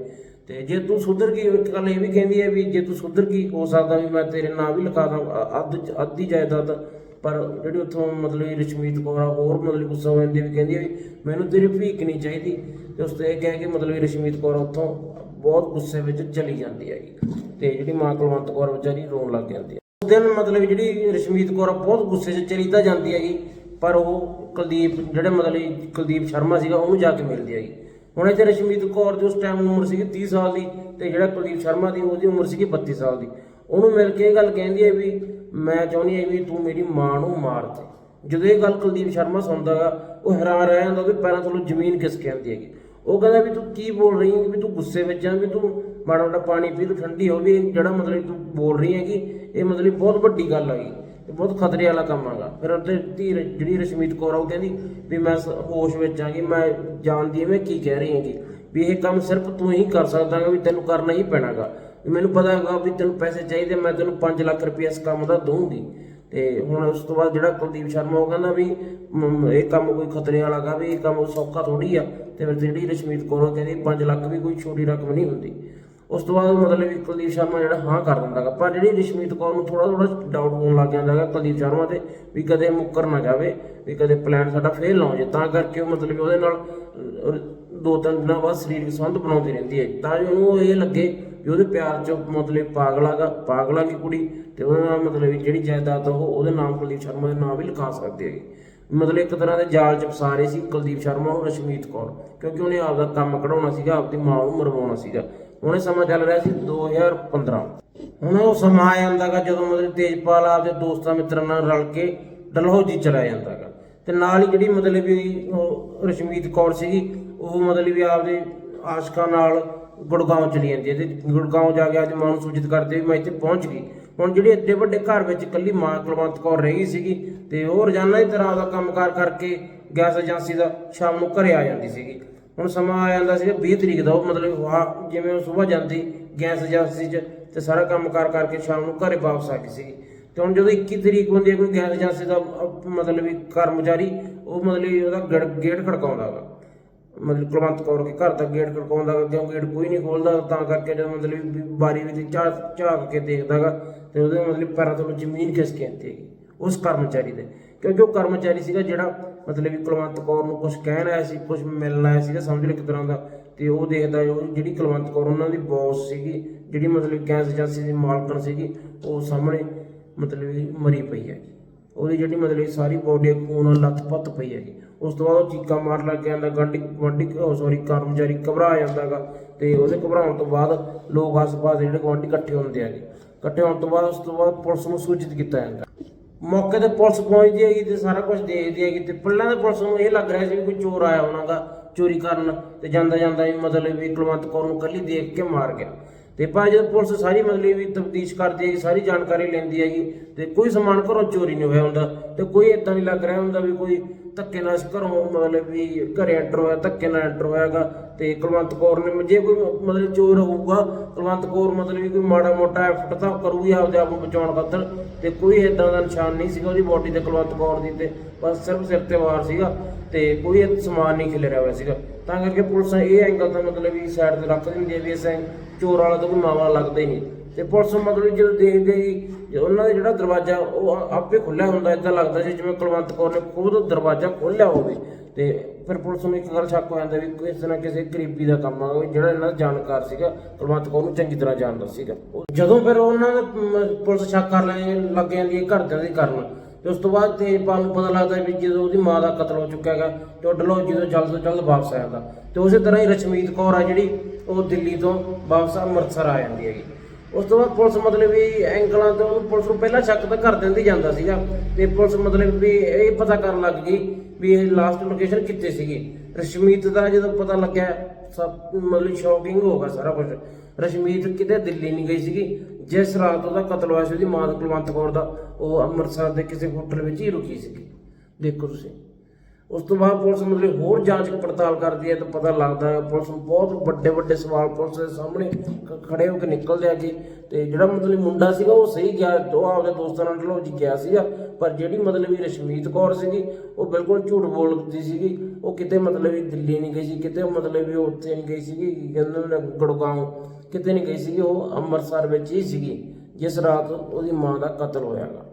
ਤੇ ਜੇ ਤੂੰ ਸੁਧਰ ਗਈ, ਇੱਕ ਗੱਲ ਇਹ ਵੀ ਕਹਿੰਦੀ ਹੈ ਵੀ ਜੇ ਤੂੰ ਸੁਧਰ ਗਈ, ਹੋ ਸਕਦਾ ਵੀ ਮੈਂ ਤੇਰੇ ਨਾਂ ਵੀ ਲਿਖਾ ਦਾਂ, ਅ- ਅੱਧ ਅੱਧੀ ਜਾਇਦਾਦ। ਪਰ ਜਿਹੜੀ ਉੱਥੋਂ ਮਤਲਬ ਰਸ਼ਮੀਤ ਕੌਰ ਆ, ਹੋਰ ਮਤਲਬ ਗੁੱਸਾ ਹੋ ਜਾਂਦੀ ਵੀ ਕਹਿੰਦੀ ਹੈ ਵੀ ਮੈਨੂੰ ਤੇਰੀ ਭੀਖ ਨਹੀਂ ਚਾਹੀਦੀ। ਤੇ ਉਸ ਤੇ ਇਹ ਕਹਿ ਕੇ ਮਤਲਬ ਰਸ਼ਮੀਤ ਕੌਰ ਉੱਥੋਂ ਬਹੁਤ ਗੁੱਸੇ ਵਿੱਚ ਚਲੀ ਜਾਂਦੀ ਹੈਗੀ। ਤੇ ਜਿਹੜੀ ਮਾਂ ਕੁਲਵੰਤ ਕੌਰ ਵਿਚਾਰੀ ਰੋਣ ਲੱਗ ਜਾਂਦੀ ਹੈ। ਉਸ ਦਿਨ ਮਤਲਬ ਜਿਹੜੀ ਰਸ਼ਮੀਤ ਕੌਰ ਆ, ਬਹੁਤ ਗੁੱਸੇ 'ਚ ਚਲੀ ਤਾਂ ਜਾਂਦੀ ਹੈਗੀ, ਪਰ ਉਹ ਕੁਲਦੀਪ, ਜਿਹੜੇ ਮਤਲਬ ਕੁਲਦੀਪ ਸ਼ਰਮਾ ਸੀਗਾ, ਉਹਨੂੰ ਜਾ ਕੇ ਮਿਲਦੀ ਹੈਗੀ। ਹੁਣ ਇੱਥੇ ਰਸ਼ਮੀਤ ਕੌਰ ਦੀ ਉਸ ਟਾਈਮ ਉਮਰ ਸੀਗੀ 30 ਸਾਲ ਦੀ ਤੇ ਜਿਹੜਾ ਕੁਲਦੀਪ ਸ਼ਰਮਾ ਦੀ ਉਹਦੀ ਉਮਰ ਸੀਗੀ 32 ਸਾਲ ਦੀ। ਉਹਨੂੰ ਮਿਲ ਕੇ ਇਹ ਗੱਲ ਕਹਿੰਦੀ ਹੈ ਵੀ ਮੈਂ ਚਾਹੁੰਦੀ ਹਾਂ ਵੀ ਤੂੰ ਮੇਰੀ ਮਾਂ ਨੂੰ ਮਾਰ ਦੇ। ਜਦੋਂ ਇਹ ਗੱਲ ਕੁਲਦੀਪ ਸ਼ਰਮਾ ਸੁਣਦਾ ਗਾ, ਉਹ ਹੈਰਾਨ ਰਹਿ ਜਾਂਦਾ ਉਹਦੇ ਪੈਰਾਂ ਥੱਲੋਂ ਜ਼ਮੀਨ ਖਿਸਕ ਜਾਂਦੀ ਹੈਗੀ। ਉਹ ਕਹਿੰਦਾ ਵੀ ਤੂੰ ਕੀ ਬੋਲ ਰਹੀ ਹੈ ਵੀ ਤੂੰ ਗੁੱਸੇ ਵਿੱਚ ਆ, ਵੀ ਤੂੰ ਮਾੜਾ ਮਾੜਾ ਪਾਣੀ ਪੀ, ਤੂੰ ਠੰਡੀ ਹੋ, ਵੀ ਜਿਹੜਾ ਮਤਲਬ ਤੂੰ ਬੋਲ ਰਹੀ ਹੈਗੀ, ਇਹ ਮਤਲਬ ਬਹੁਤ ਵੱਡੀ ਗੱਲ ਹੈਗੀ। ਬਹੁਤ ਖਤਰੇ ਵਾਲਾ ਕੰਮ ਹੈਗਾ। ਫਿਰ ਉਹਦੇ ਧੀ ਜਿਹੜੀ ਰਸ਼ਮੀਤ ਕੌਰ ਆ, ਉਹ ਕਹਿੰਦੀ ਵੀ ਮੈਂ ਸ- ਹੋਸ਼ ਵਿੱਚ ਆਂਗੀ ਮੈਂ ਜਾਣਦੀ ਹਾਂ ਮੈਂ ਕੀ ਕਹਿ ਰਹੀ ਹੈਗੀ ਵੀ ਇਹ ਕੰਮ ਸਿਰਫ ਤੂੰ ਹੀ ਕਰ ਸਕਦਾ ਗਾ ਵੀ ਤੈਨੂੰ ਕਰਨਾ ਹੀ ਪੈਣਾਗਾ। ਵੀ ਮੈਨੂੰ ਪਤਾ ਹੈਗਾ ਵੀ ਤੈਨੂੰ ਪੈਸੇ ਚਾਹੀਦੇ, ਮੈਂ ਤੈਨੂੰ 5 ਲੱਖ ਰੁਪਏ ਇਸ ਕੰਮ ਦਾ ਦਊਂਗੀ। ਤੇ ਹੁਣ ਉਸ ਤੋਂ ਬਾਅਦ ਜਿਹੜਾ ਕੁਲਦੀਪ ਸ਼ਰਮਾ ਉਹ ਕਹਿੰਦਾ ਵੀ, ਮ- ਇਹ ਕੰਮ ਕੋਈ ਖਤਰੇ ਵਾਲਾ ਗਾ ਵੀ ਇਹ ਕੰਮ ਸੌਖਾ ਥੋੜੀ ਆ। ਤੇ ਫਿਰ ਜਿਹੜੀ ਰਸ਼ਮੀਤ ਕੌਰ ਉਹ ਕਹਿੰਦੀ 5 ਲੱਖ ਵੀ ਕੋਈ ਛੋਟੀ ਰਕਮ ਨਹੀਂ ਹੁੰਦੀ। ਉਸ ਤੋਂ ਬਾਅਦ ਮਤਲਬ ਕਿ ਕੁਲਦੀਪ ਸ਼ਰਮਾ ਜਿਹੜਾ ਹਾਂ ਕਰ ਦਿੰਦਾ ਗਾ। ਪਰ ਜਿਹੜੀ ਰਸ਼ਮੀਤ ਕੌਰ ਨੂੰ ਥੋੜਾ ਥੋੜਾ ਡਾਊਟ ਹੋਣ ਲੱਗ ਜਾਂਦਾ ਗਾ ਕੁਲਦੀਪ ਸ਼ਰਮਾ ਤੇ ਵੀ ਕਦੇ ਮੁੱਕਰ ਨਾ ਜਾਵੇ, ਵੀ ਕਦੇ ਪਲਾਨ ਸਾਡਾ ਫੇਲ ਨਾ ਹੋ ਜਾਏ, ਤਾਂ ਕਰਕੇ ਉਹ ਮਤਲਬ ਵੀ ਉਹਦੇ ਨਾਲ ਦੋ ਤਿੰਨ ਦਿਨਾਂ ਬਾਅਦ ਸਰੀਰਕ ਸੰਬੰਧ ਬਣਾਉਂਦੀ ਰਹਿੰਦੀ ਹੈ। ਤਾਂ ਜੋ ਉਹਨੂੰ ਇਹ ਲੱਗੇ ਵੀ ਉਹਦੇ ਪਿਆਰ ਚ ਮਤਲਬ ਪਾਗਲਾਗਾ ਪਾਗਲਾ ਦੀ ਕੁੜੀ ਤੇ ਉਹਦੇ ਨਾਲ ਮਤਲਬ ਵੀ ਜਿਹੜੀ ਜਾਇਦਾਦ ਉਹ ਉਹਦੇ ਨਾਮ ਕੁਲਦੀਪ ਸ਼ਰਮਾ ਦੇ ਨਾਮ ਵੀ ਲਿਖਾ ਸਕਦੀ ਹੈਗੀ। ਮਤਲਬ ਇੱਕ ਤਰ੍ਹਾਂ ਦੇ ਜਾਲ ਚ ਫਸਾ ਰਹੇ ਸੀ ਕੁਲਦੀਪ ਸ਼ਰਮਾ ਨੂੰ ਰਸ਼ਮੀਤ ਕੌਰ, ਕਿਉਂਕਿ ਉਹਨੇ ਆਪਦਾ ਕੰਮ ਕਢਾਉਣਾ ਸੀਗਾ, ਆਪਦੀ ਮਾਂ ਨੂੰ ਮਰਵਾਉਣਾ ਸੀਗਾ। ਹੁਣ ਇਹ ਸਮਾਂ ਚੱਲ ਰਿਹਾ ਸੀ 2015 ਹੁਣ ਉਹ ਸਮਾਂ ਆ ਜਾਂਦਾਗਾ ਜਦੋਂ ਮਤਲਬ ਤੇਜਪਾਲ ਆਪਦੇ ਦੋਸਤਾਂ ਮਿੱਤਰਾਂ ਨਾਲ ਰਲ ਕੇ ਡਲਹੌਜੀ ਚਲਾ ਜਾਂਦਾਗਾ। ਤੇ ਨਾਲ ਹੀ ਜਿਹੜੀ ਮਤਲਬ ਵੀ ਰਸ਼ਮੀਤ ਕੌਰ ਸੀਗੀ, ਉਹ ਮਤਲਬ ਵੀ ਆਪਦੇ ਆਸ਼ਕਾਂ ਨਾਲ ਗੁੜਗਾਉਂ ਚਲੀ ਜਾਂਦੀ ਹੈ ਤੇ ਗੁੜਗਾਉਂ ਜਾ ਕੇ ਅੱਜ ਮਾਂ ਨੂੰ ਸੂਚਿਤ ਕਰਦੇ ਵੀ ਮੈਂ ਇੱਥੇ ਪਹੁੰਚ ਗਈ। ਹੁਣ ਜਿਹੜੀ ਐਡੇ ਵੱਡੇ ਘਰ ਵਿੱਚ ਇਕੱਲੀ ਮਾਂ ਕੁਲਵੰਤ ਕੌਰ ਰਹੀ ਸੀਗੀ ਤੇ ਉਹ ਰੋਜ਼ਾਨਾ ਦੀ ਤਰ੍ਹਾਂ ਦਾ ਕੰਮਕਾਰ ਕਰਕੇ ਗੈਸ ਏਜੰਸੀ ਦਾ ਸ਼ਾਮ ਨੂੰ ਘਰੇ ਆ ਜਾਂਦੀ ਸੀਗੀ। ਹੁਣ ਸਮਾਂ ਆ ਜਾਂਦਾ ਸੀਗਾ 20 ਤਰੀਕ ਦਾ ਉਹ ਮਤਲਬ ਆ ਜਿਵੇਂ ਉਹ ਸਵੇਰ ਜਾਂਦੀ ਗੈਸ ਏਜੰਸੀ 'ਚ ਤੇ ਸਾਰਾ ਕੰਮ ਕਾਰ ਕਰਕੇ ਸ਼ਾਮ ਨੂੰ ਘਰੇ ਵਾਪਸ ਆ ਗਈ ਸੀਗੀ। ਤੇ ਹੁਣ ਜਦੋਂ 21 ਤਰੀਕ ਹੁੰਦੀ ਹੈ ਕੋਈ ਗੈਸ ਏਜੰਸੀ ਦਾ ਮਤਲਬ ਵੀ ਕਰਮਚਾਰੀ ਉਹ ਮਤਲਬ ਉਹਦਾ ਗੇਟ ਖੜਕਾਉਂਦਾ ਗਾ ਮਤਲਬ ਕੁਲਵੰਤ ਕੌਰ ਦੇ ਘਰ ਦਾ ਗੇਟ ਖੜਕਾਉਂਦਾ ਗਾ, ਕਿਉਂ ਗੇਟ ਕੋਈ ਨਹੀਂ ਖੋਲਦਾ ਤਾਂ ਕਰਕੇ ਜਦੋਂ ਮਤਲਬ ਬਾਰੀ ਵਿੱਚ ਝਾਕ ਝਾਕ ਕੇ ਦੇਖਦਾਗਾ ਤੇ ਉਹਦੇ ਮਤਲਬ ਪੈਰਾਂ ਤੋਂ ਜ਼ਮੀਨ ਖਿਸਕ ਜਾਂਦੀ ਹੈਗੀ ਉਸ ਕਰਮਚਾਰੀ ਦੇ। ਕਿਉਂਕਿ ਉਹ ਕਰਮਚਾਰੀ ਸੀਗਾ ਜਿਹੜਾ ਮਤਲਬ ਕਿ ਕੁਲਵੰਤ ਕੌਰ ਨੂੰ ਕੁਝ ਕਹਿਣ ਆਇਆ ਸੀ ਕੁਝ ਮਿਲਣ ਆਇਆ ਸੀਗਾ, ਸਮਝ ਲਓ ਇੱਕ ਤਰ੍ਹਾਂ ਦਾ, ਤੇ ਉਹ ਦੇਖਦਾ ਉਹ ਜਿਹੜੀ ਕੁਲਵੰਤ ਕੌਰ ਉਹਨਾਂ ਦੀ ਬੌਸ ਸੀਗੀ, ਜਿਹੜੀ ਮਤਲਬ ਗੈਸ ਏਜੰਸੀ ਦੀ ਮਾਲਕਣ ਸੀਗੀ, ਉਹ ਸਾਹਮਣੇ ਮਤਲਬ ਕਿ ਮਰੀ ਪਈ ਹੈ ਉਹਦੀ ਜਿਹੜੀ ਮਤਲਬ ਸਾਰੀ ਬੋਡੀ ਖੂਨ ਨਾਲ ਲੱਥ-ਪੱਥ ਪਈ ਹੈਗੀ। ਉਸ ਤੋਂ ਬਾਅਦ ਉਹ ਚੀਕਾਂ ਮਾਰ ਲੱਗ ਜਾਂਦਾ ਗੰਢੀ ਗਵਾਂਢੀ ਸੌਰੀ ਕਰਮਚਾਰੀ ਘਬਰਾ ਜਾਂਦਾਗਾ ਤੇ ਉਹਦੇ ਘਬਰਾਉਣ ਤੋਂ ਬਾਅਦ ਲੋਕ ਆਸ-ਪਾਸ ਜਿਹੜੇ ਗਵਾਂਢੀ ਇਕੱਠੇ ਹੁੰਦੇ ਹੈਗੇ। ਇਕੱਠੇ ਹੋਣ ਤੋਂ ਬਾਅਦ, ਉਸ ਤੋਂ ਬਾਅਦ ਪੁਲਿਸ ਨੂੰ ਸੂਚਿਤ ਕੀਤਾ ਜਾਂਦਾ ਮੌਕੇ ਤੇ ਪੁਲਿਸ ਪਹੁੰਚਦੀ ਹੈਗੀ ਤੇ ਸਾਰਾ ਕੁਝ ਦੇਖਦੀ ਹੈਗੀ ਤੇ ਪਹਿਲਾਂ ਤਾਂ ਪੁਲਿਸ ਨੂੰ ਇਹ ਲੱਗ ਰਿਹਾ ਸੀ ਵੀ ਕੋਈ ਚੋਰ ਆਇਆ ਹੋਣਾਗਾ ਚੋਰੀ ਕਰਨ ਤੇ ਜਾਂਦਾ ਜਾਂਦਾ ਹੀ ਮਤਲਬ ਵੀ ਕੁਲਵੰਤ ਕੌਰ ਨੂੰ ਕੱਲੀ ਦੇਖ ਕੇ ਮਾਰ ਗਿਆ। ਤੇ ਪਰ ਜਦੋਂ ਪੁਲਿਸ ਸਾਰੀ ਮਤਲਬ ਵੀ ਤਫਤੀਸ਼ ਕਰਦੀ ਹੈਗੀ, ਸਾਰੀ ਜਾਣਕਾਰੀ ਲੈਂਦੀ ਹੈਗੀ, ਤੇ ਕੋਈ ਸਮਾਨ ਘਰੋਂ ਚੋਰੀ ਨਹੀਂ ਹੋਇਆ ਹੁੰਦਾ ਤੇ ਕੋਈ ਇਦਾਂ ਨਹੀਂ ਲੱਗ ਰਿਹਾ ਹੁੰਦਾ ਵੀ ਕੋਈ ਧੱਕੇ ਨਾਲ ਘਰੋਂ ਮਤਲਬ ਵੀ ਘਰੇ ਐਂਟਰ ਹੋਇਆ, ਧੱਕੇ ਨਾਲ ਐਂਟਰ ਹੋਇਆਗਾ ਤੇ ਕੁਲਵੰਤ ਕੌਰ ਨੇ ਜੇ ਕੋਈ ਮਤਲਬ ਚੋਰ ਹੋਊਗਾ, ਕੁਲਵੰਤ ਕੌਰ ਮਤਲਬ ਵੀ ਕੋਈ ਮਾੜਾ ਮੋਟਾ ਐਫਰਟ ਤਾਂ ਕਰੂਗੀ ਆਪਦੇ ਆਪ ਨੂੰ ਬਚਾਉਣ ਖਾਤਰ ਤੇ ਕੋਈ ਇਦਾਂ ਦਾ ਨਿਸ਼ਾਨ ਨਹੀਂ ਸੀਗਾ ਉਹਦੀ ਬੋਡੀ ਤੇ ਕੁਲਵੰਤ ਕੌਰ ਦੀ ਤੇ ਬਸ ਸਿਰਫ ਸਿਰ ਤੇ ਵਾਰ ਸੀਗਾ ਤੇ ਕੋਈ ਸਮਾਨ ਨਹੀਂ ਖਿਲਰਿਆ ਹੋਇਆ ਸੀਗਾ। ਤਾਂ ਕਰਕੇ ਪੁਲਿਸ ਇਹ ਐਂਗਲ ਤਾਂ ਮਤਲਬ ਵੀ ਸਾਈਡ ਤੇ ਰੱਖ ਦਿੰਦੀ ਹੈ ਵੀ ਇਸ ਐਂ ਚੋਰ ਵਾਲਾ ਤਾਂ ਕੋਈ ਮਾਮਲਾ ਲੱਗਦਾ ਹੀ ਨਹੀਂ। ਤੇ ਪੁਲਿਸ ਮਤਲਬ ਜਦੋਂ ਦੇਖਦੇ ਜੀ ਜਦੋਂ ਉਹਨਾਂ ਦਾ ਜਿਹੜਾ ਦਰਵਾਜ਼ਾ, ਉਹ ਆ- ਆਪੇ ਖੁੱਲਿਆ ਹੁੰਦਾ ਇਦਾਂ ਲੱਗਦਾ ਸੀ ਜਿਵੇਂ ਕੁਲਵੰਤ ਕੌਰ ਨੇ ਖੁਦ ਦਰਵਾਜ਼ਾ ਖੋਲ੍ਹਿਆ ਹੋਵੇ। ਤੇ ਫਿਰ ਪੁਲਿਸ ਨੂੰ ਇੱਕ ਗੱਲ ਸ਼ੱਕ ਹੋ ਜਾਂਦਾ ਵੀ ਕਿਸੇ ਨਾ ਕਿਸੇ ਗਰੀਬੀ ਦਾ ਕੰਮ ਆ ਵੀ ਜਿਹੜਾ ਇਹਨਾਂ ਦਾ ਜਾਣਕਾਰ ਸੀਗਾ, ਕੁਲਵੰਤ ਕੌਰ ਨੂੰ ਚੰਗੀ ਤਰ੍ਹਾਂ ਜਾਣਦਾ ਸੀਗਾ। ਉਹ- ਜਦੋਂ ਫਿਰ ਉਹਨਾਂ ਦਾ ਪੁਲਿਸ ਸ਼ੱਕ ਕਰ ਲੈਣ ਲੱਗ ਜਾਂਦੀ ਹੈ ਘਰਦਿਆਂ ਦੀ ਕਰਨ। ਤੇ ਉਸ ਤੋਂ ਬਾਅਦ ਤੇਜਪਾਲ ਨੂੰ ਪਤਾ ਲੱਗਦਾ ਵੀ ਜਦੋਂ ਉਹਦੀ ਮਾਂ ਦਾ ਕਤਲ ਹੋ ਚੁੱਕਾ ਹੈਗਾ, ਤੇ ਉਹ ਡਲਹੌਜੀ ਤੋਂ ਜਲਦ ਤੋਂ ਜਲਦ ਵਾਪਸ ਆ ਜਾਂਦਾ। ਤੇ ਉਸੇ ਤਰ੍ਹਾਂ ਹੀ ਰਸ਼ਮੀਤ ਕੌਰ ਆ ਜਿਹੜੀ, ਉਹ ਦਿੱਲੀ ਤੋਂ ਵਾਪਸ ਅੰਮ੍ਰਿਤਸਰ ਆ ਜਾਂਦੀ ਹੈਗੀ। ਉਸ ਤੋਂ ਬਾਅਦ ਪੁਲਿਸ ਮਤਲਬ ਵੀ ਐਂਗਲਾਂ ਤੋਂ ਉਹਨੂੰ ਪੁਲਿਸ ਨੂੰ ਪਹਿਲਾਂ ਸ਼ੱਕ ਤਾਂ ਕਰ ਦਿੰਦੀ ਜਾਂਦਾ ਸੀਗਾ ਤੇ ਪੁਲਿਸ ਮਤਲਬ ਵੀ ਇਹ ਪਤਾ ਕਰਨ ਲੱਗ ਗਈ ਵੀ ਇਹ ਲਾਸਟ ਲੋਕੇਸ਼ਨ ਕਿੱਥੇ ਸੀਗੀ। ਰਸ਼ਮੀਤ ਦਾ ਜਦੋਂ ਪਤਾ ਲੱਗਿਆ, ਸਭ ਮਤਲਬ ਸ਼ੌਕਿੰਗ ਹੋ ਗਿਆ ਸਾਰਾ ਕੁਝ ਰਸ਼ਮੀਤ ਕਿਤੇ ਦਿੱਲੀ ਨਹੀਂ ਗਈ ਸੀਗੀ। ਜਿਸ ਰਾਤ ਉਹਦਾ ਕਤਲ ਹੋਇਆ ਸੀ ਉਹਦੀ ਮਾਂ ਕੁਲਵੰਤ ਕੌਰ ਦਾ, ਉਹ ਅੰਮ੍ਰਿਤਸਰ ਦੇ ਕਿਸੇ ਹੋਟਲ ਵਿੱਚ ਹੀ ਰੁਕੀ ਸੀਗੀ। ਦੇਖੋ ਤੁਸੀਂ। ਉਸ ਤੋਂ ਬਾਅਦ ਪੁਲਿਸ ਮਤਲਬ ਹੋਰ ਜਾਂਚ ਪੜਤਾਲ ਕਰਦੀ ਹੈ ਤਾਂ ਪਤਾ ਲੱਗਦਾ ਹੈ ਪੁਲਿਸ ਨੂੰ ਬਹੁਤ ਵੱਡੇ ਵੱਡੇ ਸਵਾਲ ਪੁਲਿਸ ਦੇ ਸਾਹਮਣੇ ਖ- ਖੜੇ ਹੋ ਕੇ ਨਿਕਲਦੇ ਆ ਜੀ। ਤੇ ਜਿਹੜਾ ਮਤਲਬ ਮੁੰਡਾ ਸੀਗਾ ਉਹ ਸਹੀ ਗਿਆ ਉਹ ਆਪਦੇ ਦੋਸਤਾਂ ਨਾਲ ਢਲੋਜੀ ਗਿਆ ਸੀਗਾ, ਪਰ ਜਿਹੜੀ ਮਤਲਬ ਵੀ ਰਸ਼ਮੀਤ ਕੌਰ ਸੀਗੀ, ਉਹ ਬਿਲਕੁਲ ਝੂਠ ਬੋਲਦੀ ਸੀਗੀ। ਉਹ ਕਿਤੇ ਮਤਲਬ ਵੀ ਦਿੱਲੀ ਨਹੀਂ ਗਈ ਸੀ, ਕਿਤੇ ਮਤਲਬ ਵੀ ਉਹ ਉੱਥੇ ਨਹੀਂ ਗਈ ਸੀਗੀ ਕਹਿੰਦੇ ਨੇ ਗੁੜਗਾਉਂ ਕਿਤੇ ਨਹੀਂ ਗਈ ਸੀਗੀ, ਉਹ ਅੰਮ੍ਰਿਤਸਰ ਵਿੱਚ ਹੀ ਸੀਗੀ, ਜਿਸ ਰਾਤ ਉਹਦੀ ਮਾਂ ਦਾ ਕਤਲ ਹੋਇਆਗਾ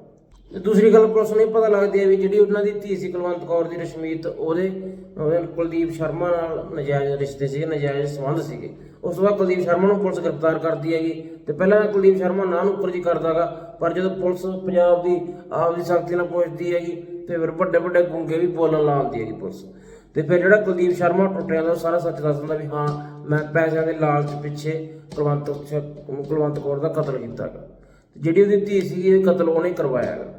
ਤੇ ਦੂਸਰੀ ਗੱਲ ਪੁਲਿਸ ਨੂੰ ਇਹ ਪਤਾ ਲੱਗਦੀ ਹੈ ਵੀ ਜਿਹੜੀ ਉਹਨਾਂ ਦੀ ਧੀ ਸੀ ਕੁਲਵੰਤ ਕੌਰ ਦੀ ਰਸ਼ਮੀਤ, ਉਹਦੇ ਉਹਦੇ ਕੁਲਦੀਪ ਸ਼ਰਮਾ ਨਾਲ ਨਜਾਇਜ਼ ਰਿਸ਼ਤੇ ਸੀਗੇ, ਨਜਾਇਜ਼ ਸੰਬੰਧ ਸੀਗੇ। ਉਸ ਤੋਂ ਬਾਅਦ ਕੁਲਦੀਪ ਸ਼ਰਮਾ ਨੂੰ ਪੁਲਿਸ ਗ੍ਰਿਫਤਾਰ ਕਰਦੀ ਹੈਗੀ। ਤੇ ਪਹਿਲਾਂ ਕੁਲਦੀਪ ਸ਼ਰਮਾ ਨਾਂ ਨੂੰ ਉੱਪਰ ਜੀ ਕਰਦਾਗਾ ਪਰ ਜਦੋਂ ਪੁਲਿਸ ਪੰਜਾਬ ਦੀ, ਆਪ ਦੀ ਸ਼ਕਤੀ ਨਾਲ ਪਹੁੰਚਦੀ ਹੈਗੀ, ਤੇ ਫਿਰ ਵੱਡੇ ਵੱਡੇ ਗੁੰਗੇ ਵੀ ਬੋਲਣ ਲਾਉਂਦੀ ਹੈਗੀ ਪੁਲਿਸ। ਤੇ ਫਿਰ ਜਿਹੜਾ ਕੁਲਦੀਪ ਸ਼ਰਮਾ ਟੁੱਟਿਆ ਦਾ ਉਹ ਸਾਰਾ ਸੱਚ ਦੱਸ ਦਿੰਦਾ ਵੀ ਹਾਂ, ਮੈਂ ਪੈਸਿਆਂ ਦੇ ਲਾਲਚ ਪਿੱਛੇ ਕੁਲਵੰਤ ਕੁਲਵੰਤ ਕੌਰ ਦਾ ਕਤਲ ਕੀਤਾ ਗਾ। ਤੇ ਜਿਹੜੀ ਉਹਦੀ ਧੀ ਸੀਗੀ, ਇਹ ਕਤਲ ਉਹਨੇ ਕਰਵਾਇਆ ਗਾ।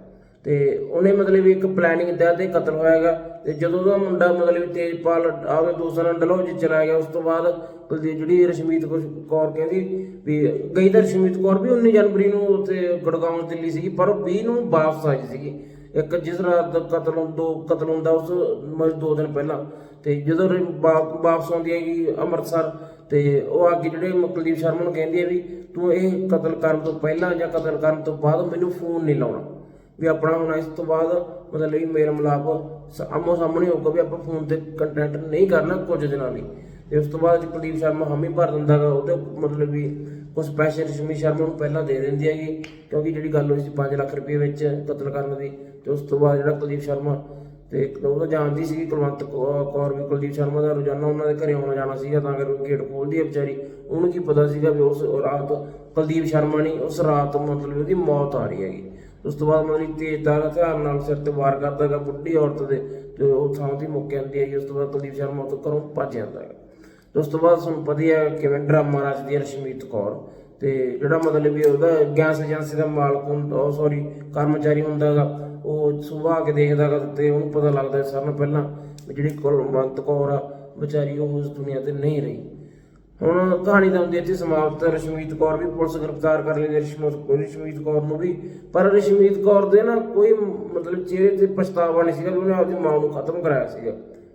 ਤੇ ਉਹਨੇ ਮਤਲਬ ਵੀ ਇੱਕ ਪਲੈਨਿੰਗ ਤਹਿਤ ਇਹ ਕਤਲ ਹੋਇਆਗਾ ਤੇ ਜਦੋਂ ਉਹਦਾ ਮੁੰਡਾ ਮਤਲਬ ਤੇਜਪਾਲ, ਆਪਦੇ ਦੋਸਤਾਂ ਨਾਲ ਡਲਹੌਜੀ ਚਲਾ ਗਿਆ, ਉਸ ਤੋਂ ਬਾਅਦ ਕੁਲਦੀਪ ਜਿਹੜੀ ਰਸ਼ਮੀਤ ਕੌਰ- ਕੌਰ ਕਹਿੰਦੀ ਵੀ ਗਈ ਤਾਂ ਰਸ਼ਮੀਤ ਕੌਰ ਵੀ 19 ਜਨਵਰੀ ਨੂੰ ਉੱਥੇ ਗੜਗਾਉਂ ਦਿੱਲੀ ਸੀਗੀ, ਪਰ ਉਹ 20 ਨੂੰ ਵਾਪਸ ਆਈ ਸੀਗੀ। ਇੱਕ ਜਿਸ ਰਾਤ ਦਾ ਕਤਲ ਦੋ ਕਤਲ ਹੁੰਦਾ ਉਸ ਮਤਲਬ ਦੋ ਦਿਨ ਪਹਿਲਾਂ। ਤੇ ਜਦੋਂ ਵਾਪਸ ਆਉਂਦੀ ਹੈਗੀ ਅੰਮ੍ਰਿਤਸਰ, ਤੇ ਉਹ ਆ ਕੇ ਜਿਹੜੇ ਕੁਲਦੀਪ ਸ਼ਰਮਾ ਨੂੰ ਕਹਿੰਦੀ ਹੈ ਵੀ ਤੂੰ ਇਹ ਕਤਲ ਕਰਨ ਤੋਂ ਪਹਿਲਾਂ ਜਾਂ ਕਤਲ ਕਰਨ ਤੋਂ ਬਾਅਦ ਮੈਨੂੰ ਫੋਨ ਨਹੀਂ ਲਾਉਣਾ। ਵੀ ਆਪਣਾ ਹੁਣ ਇਸ ਤੋਂ ਬਾਅਦ ਮਤਲਬ ਵੀ ਮੇਰਾ ਮਲਾਪ ਆਮੋ ਸਾਹਮਣੇ ਹੋਊਗਾ ਵੀ ਆਪਾਂ ਫੋਨ ਤੇ ਕੰਟੈਂਟ ਨਹੀਂ ਕਰਨਾ ਕੁਝ ਦਿਨਾਂ ਲਈ। ਤੇ ਉਸ ਤੋਂ ਬਾਅਦ ਕੁਲਦੀਪ ਸ਼ਰਮਾ ਹਾਮੀ ਭਰ ਦਿੰਦਾ ਗਾ, ਉਹਦੇ ਮਤਲਬ ਵੀ ਕੁਝ ਪੈਸੇ ਰਸ਼ਮੀ ਸ਼ਰਮਾ ਨੂੰ ਪਹਿਲਾਂ ਦੇ ਦਿੰਦੀ ਹੈਗੀ, ਕਿਉਂਕਿ ਜਿਹੜੀ ਗੱਲ ਹੋਈ ਸੀ 5 ਲੱਖ ਰੁਪਏ ਵਿੱਚ ਕਤਲ ਕਰਨ ਦੀ, ਤੇ ਉਸ ਤੋਂ ਬਾਅਦ ਜਿਹੜਾ ਕੁਲਦੀਪ ਸ਼ਰਮਾ ਤੇ ਉਹ ਤਾਂ ਜਾਣਦੀ ਸੀ ਕੁਲਵੰਤ ਕੌ- ਕੌਰ ਵੀ ਕੁਲਦੀਪ ਸ਼ਰਮਾ ਦਾ ਰੋਜ਼ਾਨਾ ਉਹਨਾਂ ਦੇ ਘਰੇ ਆਉਣਾ ਜਾਣਾ ਸੀਗਾ, ਤਾਂ ਕਰਕੇ ਗੇਟ ਖੋਲਦੀ ਹੈ ਵਿਚਾਰੀ। ਉਹਨੂੰ ਕੀ ਪਤਾ ਸੀਗਾ ਵੀ ਉਸ ਰਾਤ ਕੁਲਦੀਪ ਸ਼ਰਮਾ ਨਹੀਂ, ਉਸ ਰਾਤ ਮਤਲਬ ਉਹਦੀ ਮੌਤ ਆ ਰਹੀ ਹੈਗੀ। ਉਸ ਤੋਂ ਬਾਅਦ ਮਤਲਬ ਤੇਜ਼ ਦਾਰ ਹਥਿਆਰ ਨਾਲ ਸਿਰ ਤੇ ਵਾਰ ਕਰਦਾ ਹੈਗਾ ਬੁੱਢੀ ਔਰਤ ਦੇ, ਤੇ ਉਹ ਥਾਂ ਦੀ ਮੁੱਕ ਜਾਂਦੀ ਹੈਗੀ, ਉਸ ਤੋਂ ਬਾਅਦ ਕੁਲਦੀਪ ਸ਼ਰਮਾ ਤੋਂ ਘਰੋਂ ਭੱਜ ਜਾਂਦਾ ਹੈਗਾ। ਤੇ ਉਸ ਤੋਂ ਬਾਅਦ ਤੁਹਾਨੂੰ ਪਤਾ ਹੀ ਹੈ ਕਿਵੇਂ ਡਰਾਮਾ ਰਚਦੀ ਹੈ ਰਸ਼ਮੀਤ ਕੌਰ, ਤੇ ਜਿਹੜਾ ਮਤਲਬ ਵੀ ਉਹਦਾ ਗੈਸ ਏਜੰਸੀ ਦਾ ਮਾਲਕ ਹੁੰਦਾ ਉਹ ਸੌਰੀ ਕਰਮਚਾਰੀ ਹੁੰਦਾ ਹੈਗਾ ਉਹ ਸੁਬਾਹ ਆ ਕੇ ਦੇਖਦਾ ਹੈਗਾ ਤੇ ਉਹਨੂੰ ਪਤਾ ਲੱਗਦਾ ਸਾਰਿਆਂ ਨੂੰ ਪਹਿਲਾਂ ਵੀ ਜਿਹੜੀ ਕੁਲਵੰਤ ਕੌਰ ਆ, ਵਿਚਾਰੀ ਉਹ ਉਸ ਦੁਨੀਆ ਤੇ ਨਹੀਂ ਰਹੀ। ਹੁਣ ਕਹਾਣੀ ਤਾਂ ਹੁੰਦੀ ਹੈ ਇੱਥੇ ਸਮਾਪਤ ਰਸ਼ਮੀਤ ਕੌਰ ਵੀ ਪੁਲਿਸ ਗ੍ਰਿਫਤਾਰ ਕਰ ਲਈ ਰਸ਼ਮੀਤ ਰਸ਼ਮੀਤ ਕੌਰ ਨੂੰ ਵੀ। ਪਰ ਰਸ਼ਮੀਤ ਕੌਰ ਦੇ ਨਾ ਕੋਈ ਮਤਲਬ ਚਿਹਰੇ ਤੇ ਪਛਤਾਵਾ ਨਹੀਂ ਸੀਗਾ ਵੀ ਉਹਨੇ ਆਪਦੀ ਮਾਂ ਨੂੰ ਖਤਮ ਕਰਾਇਆ ਸੀਗਾ।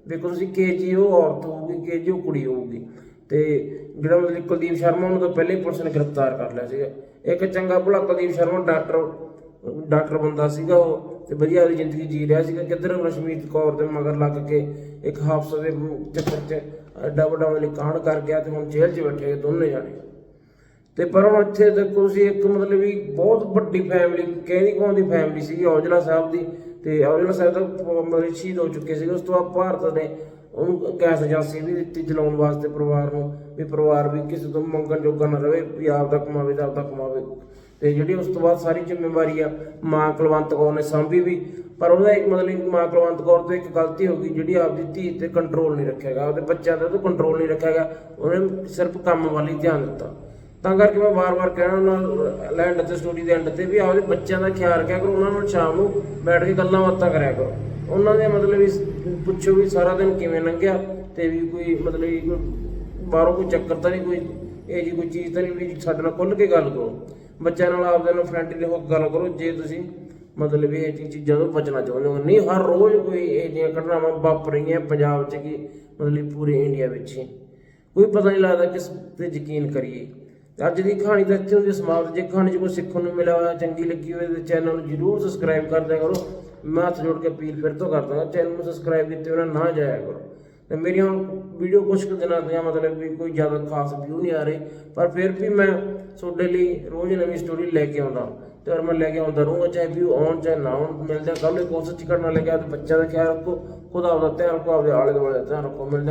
ਦੇਖੋ ਤੁਸੀਂ ਕੇਜੀ ਉਹ ਔਰਤ ਹੋਊਗੀ ਕੇਜੀ ਉਹ ਕੁੜੀ ਹੋਊਗੀ। ਤੇ ਜਿਹੜਾ ਮਤਲਬ ਕੁਲਦੀਪ ਸ਼ਰਮਾ ਨੂੰ ਤਾਂ ਪਹਿਲੇ ਹੀ ਪੁਲਿਸ ਨੇ ਗ੍ਰਿਫਤਾਰ ਕਰ ਲਿਆ ਸੀਗਾ। ਇੱਕ ਚੰਗਾ ਭਲਾ ਕੁਲਦੀਪ ਸ਼ਰਮਾ, ਡਾਕਟਰ ਡਾਕਟਰ ਬੰਦਾ ਸੀਗਾ ਉਹ, ਤੇ ਵਧੀਆ ਉਹਦੀ ਜ਼ਿੰਦਗੀ ਜੀ ਰਿਹਾ ਸੀਗਾ। ਕਿੱਧਰ ਰਸ਼ਮੀਤ ਕੌਰ ਦੇ ਮਗਰ ਲੱਗ ਕੇ ਇੱਕ ਹਾਫਸ ਦੇ ਚੱਕਰ 'ਚ ਐਡਾ ਵੱਡਾ ਮਤਲਬ ਕਾਂਡ ਕਰ ਗਿਆ ਤੇ ਹੁਣ ਜੇਲ੍ਹ 'ਚ ਬੈਠੇ ਦੋਨੇ ਜਾਣੇ। ਤੇ ਪਰ ਹੁਣ ਇੱਥੇ ਦੇਖੋ ਤੁਸੀਂ ਇੱਕ ਮਤਲਬ ਵੀ ਬਹੁਤ ਵੱਡੀ ਫੈਮਿਲੀ ਕਹਿੰਦੀ ਕੌਣ ਦੀ ਫੈਮਿਲੀ ਸੀਗੀ, ਔਜਲਾ ਸਾਹਿਬ ਦੀ। ਤੇ ਔਜਲਾ ਸਾਹਿਬ ਦਾ ਪ- ਮਤਲਬ ਸ਼ਹੀਦ ਹੋ ਚੁੱਕੇ ਸੀਗੇ। ਉਸ ਤੋਂ ਬਾਅਦ ਭਾਰਤ ਨੇ ਉਹਨੂੰ ਗੈਸ ਏਜੰਸੀ ਵੀ ਦਿੱਤੀ ਚਲਾਉਣ ਵਾਸਤੇ ਪਰਿਵਾਰ ਨੂੰ, ਵੀ ਪਰਿਵਾਰ ਵੀ ਕਿਸੇ ਤੋਂ ਮੰਗਣ ਜੋਗਾ ਨਾ ਰਵੇ, ਵੀ ਆਪ ਦਾ ਕਮਾਵੇ ਤਾਂ ਆਪ ਦਾ ਕਮਾਵੇ। ਤੇ ਜਿਹੜੀ ਉਸ ਤੋਂ ਬਾਅਦ ਸਾਰੀ ਜ਼ਿੰਮੇਵਾਰੀ ਆ ਮਾਂ ਕੁਲਵੰਤ ਕੌਰ ਨੇ ਸਾਂਭੀ ਵੀ, ਪਰ ਉਹਦਾ ਇੱਕ ਮਤਲਬ ਮਾਂ ਕੁਲਵੰਤ ਕੌਰ ਤੋਂ ਇੱਕ ਗਲਤੀ ਹੋ ਗਈ ਜਿਹੜੀ ਆਪਦੀ ਧੀ ਤੇ ਕੰਟਰੋਲ ਨਹੀਂ ਰੱਖਿਆਗਾ ਉਹਦੇ ਬੱਚਿਆਂ ਤੇ ਉਹਦਾ ਕੰਟਰੋਲ ਨਹੀਂ ਰੱਖਿਆਗਾ, ਉਹਨੇ ਸਿਰਫ ਕੰਮ ਵੱਲ ਹੀ ਧਿਆਨ ਦਿੱਤਾ। ਤਾਂ ਕਰਕੇ ਮੈਂ ਵਾਰ-ਵਾਰ ਕਹਿਣਾ ਉਹਨਾਂ ਲੈਂਡ ਤੇ ਸਟੋਰੀ ਦੇ ਐਂਡ ਤੇ ਵੀ ਆਪਦੇ ਬੱਚਿਆਂ ਦਾ ਖਿਆਲ ਰੱਖਿਆ ਕਰੋ, ਉਹਨਾਂ ਨਾਲ ਸ਼ਾਮ ਨੂੰ ਬੈਠ ਕੇ ਗੱਲਾਂ ਬਾਤਾਂ ਕਰਿਆ ਕਰੋ। ਉਹਨਾਂ ਦੇ ਮਤਲਬ ਵੀ ਪੁੱਛੋ ਵੀ ਸਾਰਾ ਦਿਨ ਕਿਵੇਂ ਲੰਘਿਆ ਤੇ ਵੀ ਕੋਈ ਮਤਲਬ ਵੀ ਬਾਹਰੋਂ ਕੋਈ ਚੱਕਰ ਤਾਂ ਨਹੀਂ, ਕੋਈ ਇਹ ਜੀ ਕੋਈ ਚੀਜ਼ ਤਾਂ ਨਹੀਂ ਵੀ ਸਾਡੇ ਨਾਲ ਖੁੱਲ ਕੇ ਗੱਲ ਕਰੋ। ਬੱਚਿਆਂ ਨਾਲ ਆਪਦੇ ਨਾਲ ਫਰੈਂਡਲੀ ਹੋ ਕੇ ਗੱਲ ਕਰੋ, ਜੇ ਤੁਸੀਂ ਮਤਲਬ ਇਹ ਜਿਹੀ ਚੀਜ਼ਾਂ ਤੋਂ ਬਚਣਾ ਚਾਹੁੰਦੇ ਹੋ। ਨਹੀਂ, ਹਰ ਰੋਜ਼ ਕੋਈ ਇਹ ਜਿਹੀਆਂ ਘਟਨਾਵਾਂ ਵਾਪਰ ਰਹੀਆਂ ਪੰਜਾਬ 'ਚ ਕਿ ਮਤਲਬ ਪੂਰੇ ਇੰਡੀਆ ਵਿੱਚ ਹੀ। ਕੋਈ ਪਤਾ ਨਹੀਂ ਲੱਗਦਾ ਕਿਸ ਤੇ ਯਕੀਨ ਕਰੀਏ। ਅੱਜ ਦੀ ਕਹਾਣੀ ਤਾਂ ਇੱਥੇ ਹੁੰਦੀ ਹੈ ਸਮਾਪਤ। ਜੇ ਕਹਾਣੀ 'ਚ ਕੋਈ ਸਿੱਖਣ ਨੂੰ ਮਿਲਿਆ ਹੋਇਆ, ਚੰਗੀ ਲੱਗੀ ਹੋਵੇ ਤੇ ਚੈਨਲ ਨੂੰ ਜਰੂਰ ਸਬਸਕ੍ਰਾਈਬ ਕਰ ਦਿਆ ਕਰੋ। ਮੈਂ ਹੱਥ ਜੋੜ ਕੇ ਅਪੀਲ ਫਿਰ ਤੋਂ ਕਰਦਾ ਚੈਨਲ ਨੂੰ ਸਬਸਕ੍ਰਾਈਬ ਕੀਤੇ ਬਿਨਾਂ ਨਾ ਜਾਇਆ ਕਰੋ। ਤੇ ਮੇਰੀਆਂ ਵੀਡੀਓ ਕੁਝ ਕੁ ਦਿਨਾਂ ਦੀਆਂ ਮਤਲਬ ਵੀ ਕੋਈ ਜ਼ਿਆਦਾ ਖਾਸ ਵਿਊ ਨਹੀਂ ਆ ਰਹੇ, ਪਰ ਫਿਰ ਵੀ ਮੈਂ ਤੁਹਾਡੇ ਲਈ ਰੋਜ਼ ਨਵੀਂ ਸਟੋਰੀ ਲੈ ਕੇ ਆਉਂਦਾ। ਤੇ ਔਰ ਮੈਂ ਲੈ ਕੇ ਆਉਂਦਾ ਰਹੂੰਗਾ, ਚਾਹੇ ਵਿਊ ਆਉਣ ਚਾਹੇ ਨਾ ਆਉਣ, ਮਿਲਦੇ ਕੱਲ ਇੱਕ ਕੋਸ਼ਿਸ਼ ਕਰਨਾ ਲੱਗਿਆ ਤੇ ਬੱਚਿਆਂ ਦਾ ਖਿਆਲ ਰੱਖੋ, ਖੁਦ ਆਪਦਾ ਧਿਆਨ ਰੱਖੋ, ਆਪਦੇ ਆਲੇ ਦੁਆਲੇ ਦਾ ਧਿਆਨ ਰੱਖੋ, ਮਿਲਦੇ